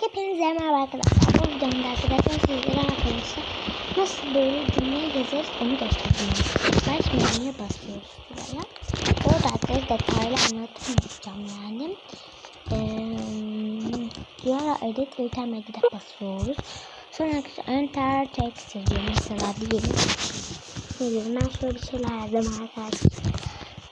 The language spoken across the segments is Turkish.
Hepinize merhaba arkadaşlar. Bu videomda arkadaşlar sizlere arkadaşlar nasıl böyle cümleyi yazarız onu göstereceğim. Şimdi niye basıyoruz buraya? Orada arkadaşlar detaylı anlatım yapacağım yani. Ee, Yara edit item edit'e basıyoruz. Sonra enter text yazıyor. Mesela diyelim. Diyelim ben şöyle bir şeyler yazdım arkadaşlar.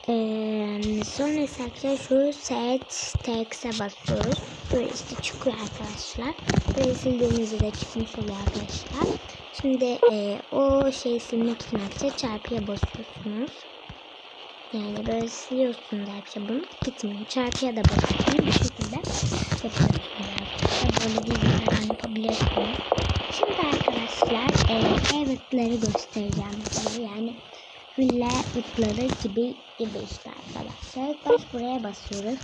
Ee, sonra ise arkadaşlar şu set text'e basıyoruz. Böyle işte çıkıyor arkadaşlar. Böyle sildiğinizde de çıkmış oluyor arkadaşlar. Şimdi e, o şeyi silmek için arkadaşlar çarpıya basıyorsunuz. Yani böyle siliyorsunuz arkadaşlar bunu gitmiyor. Çarpıya da basıyorsunuz. Bu şekilde yapıyorsunuz arkadaşlar. Böyle değil yani yapabilirsiniz. Şimdi arkadaşlar e, evetleri göstereceğim size. Yani hülle ıtları gibi gibi işte arkadaşlar. Baş buraya basıyoruz.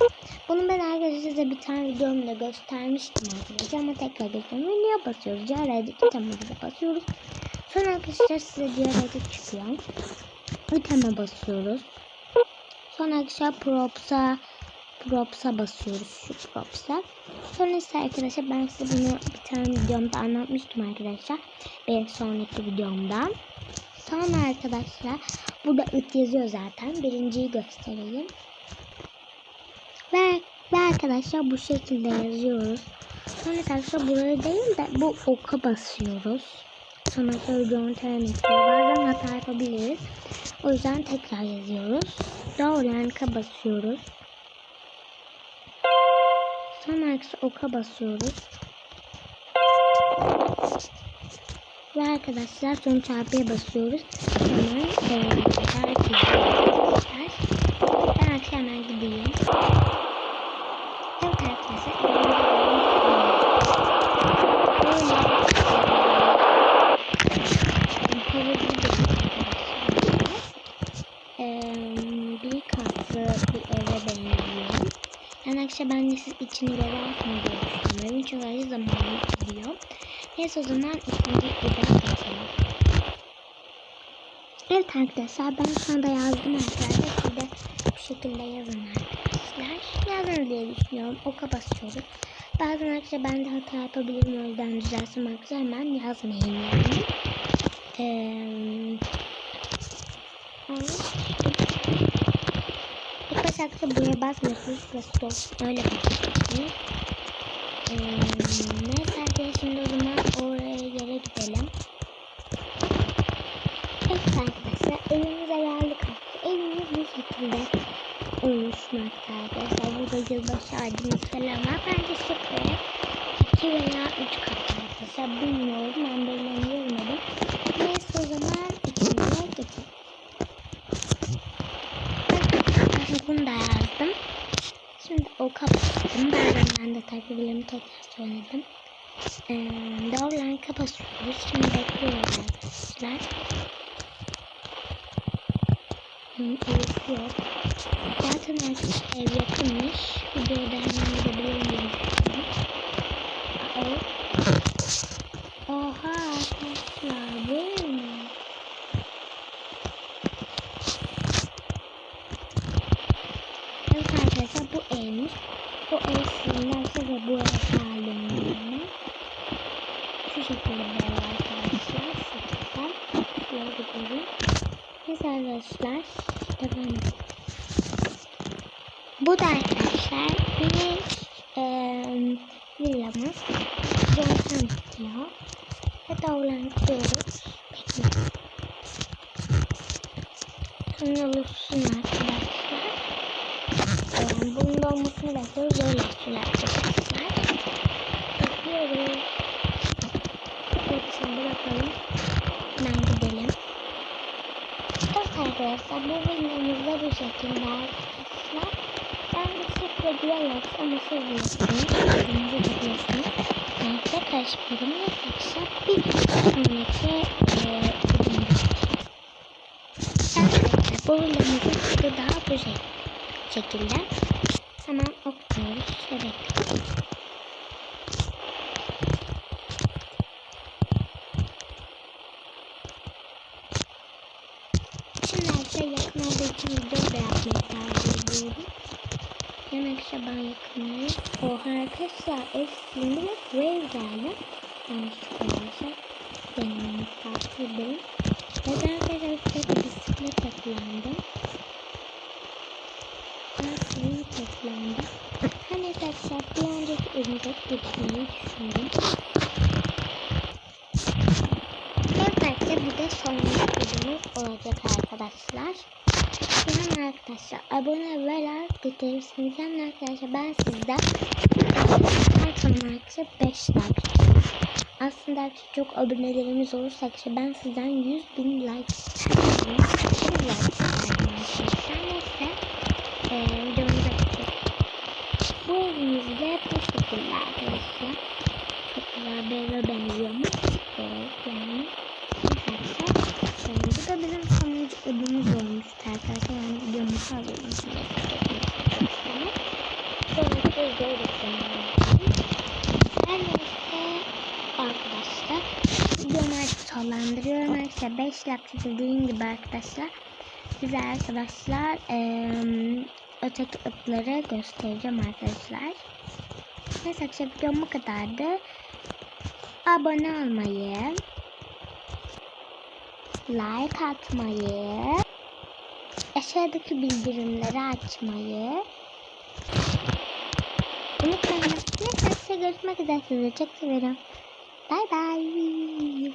Bunu ben arkadaşlar size bir tane videomda göstermiştim arkadaşlar ama tekrar göstereyim. Niye basıyoruz? Diğer itemimize basıyoruz. Sonra arkadaşlar size diğer edit çıkıyor. İteme basıyoruz. Sonra arkadaşlar props'a props'a basıyoruz şu props'a. Sonra ise arkadaşlar ben size bunu bir tane videomda anlatmıştım arkadaşlar. Bir sonraki videomda. Sonra arkadaşlar burada ıt yazıyor zaten. Birinciyi göstereyim. Ve, ve arkadaşlar bu şekilde yazıyoruz. Sonra arkadaşlar buraya değil de bu oka basıyoruz. Sonra söylüyorum training Bazen hata yapabiliriz. O yüzden tekrar yazıyoruz. Doğrulanka basıyoruz. Sonra arkadaşlar oka basıyoruz. Ve arkadaşlar son çarpıya basıyoruz. Hemen e, yapıyoruz. Ben artık hemen gideyim. Evet arkadaşlar. bir katlı bir eve benziyor. Yani arkadaşlar ben de siz içini görürsünüz diye düşünüyorum. Çünkü zamanı. Neyse o zaman ikinci videoya geçelim. Evet arkadaşlar ben şu anda yazdım arkadaşlar. Siz bu şekilde yazın arkadaşlar. Yazın diye düşünüyorum. Oka basıyoruz. Bazen arkadaşlar ben de hata yapabilirim. O yüzden düzelsin arkadaşlar. Hemen yazmayayım yani. Eee... İlk başta arkadaşlar buraya basmıyorsunuz. Burası olsun. Öyle basıyorsunuz. Ee, neyse arkadaşlar şimdi o zaman oraya yere gidelim. Evet arkadaşlar evimize geldik artık. Evimiz bu şekilde oluşmakta arkadaşlar. Burada yılbaşı ağacımız falan var. Bence şifre 2 veya 3 kat arkadaşlar. Bilmiyorum ben belirlerini görmedim. Neyse o zaman ikinciye geçelim. Bunu da yazdım. Şimdi o kapattım. Bazen ben de takiplerimi tekrar söyledim. Ee, Doğrulan kapatıyoruz. Şimdi bekliyoruz arkadaşlar. Evsi yok. Zaten arkadaşlar ev yakınmış. Videoda hemen gidebilirim ne? Evet arkadaşlar bu evmiş. Bu ev sizinlerse ve bu ev. Bir ev arkadaşlar. Şuradan. Şuraya gidelim. Neyse arkadaşlar. Devam edelim. Bu da arkadaşlar bir e, villamız. Zaten bitiyor. Ve davran gidiyoruz. Bekliyoruz. Sonra olursun arkadaşlar. Yani bunun olmasını bekliyoruz. Öyle arkadaşlar. Bekliyoruz. Şimdi bakalım. Hemen gidelim. Evet arkadaşlar bu videomuz da bu şekilde arkadaşlar. Ben de şifre diyalogs ama siz biliyorsunuz. Kendinizi biliyorsunuz. Ben size karışmıyorum. Neyse arkadaşlar bir sonraki eee Arkadaşlar bu videomuzun daha bu şekilde. Hemen okuyoruz ve bekliyoruz. Şimdi arkadaşlar yakın olduğu için video da yapmayı tercih ediyorum. Yemek arkadaşlar ben yakınlarım. Oha arkadaşlar ev silindi ve bu ev geldi. Yanlış arkadaşlar. Takip edelim. Ve ben arkadaşlar bisiklet toplandım. Ben toplandım. Her neyse arkadaşlar bir önceki evimde getirmeyi düşündüm. Evet arkadaşlar bir de sonraki videomuz olacak arkadaşlar. Yani arkadaşlar abone ve like getirirsiniz. Yani arkadaşlar ben sizden her zaman arkadaşlar 5 like. Aslında arkadaşlar çok abonelerimiz olursa arkadaşlar ben sizden 100 bin like istiyorum. 100 like istiyorum arkadaşlar. Neyse ee, videomuza geçelim. Bu evimizde bu şekilde arkadaşlar. Çok güzel bir eve benziyormuş. Evet yani. Arkadaşlar. Ee, bu da bizim sonuncu ödümüz olmuştu arkadaşlar. Yani videomuzu alıyorum. Sonraki videoyu bekliyorum. Her neyse arkadaşlar. Videomu artık sonlandırıyorum arkadaşlar. 5 dakika dediğim gibi arkadaşlar. Size arkadaşlar eee öteki ıpları göstereceğim arkadaşlar. Neyse arkadaşlar videom bu kadardı. Abone olmayı, like atmayı, aşağıdaki bildirimleri açmayı unutmayın. Neyse arkadaşlar görüşmek üzere. Sizi çok seviyorum. Bye bye.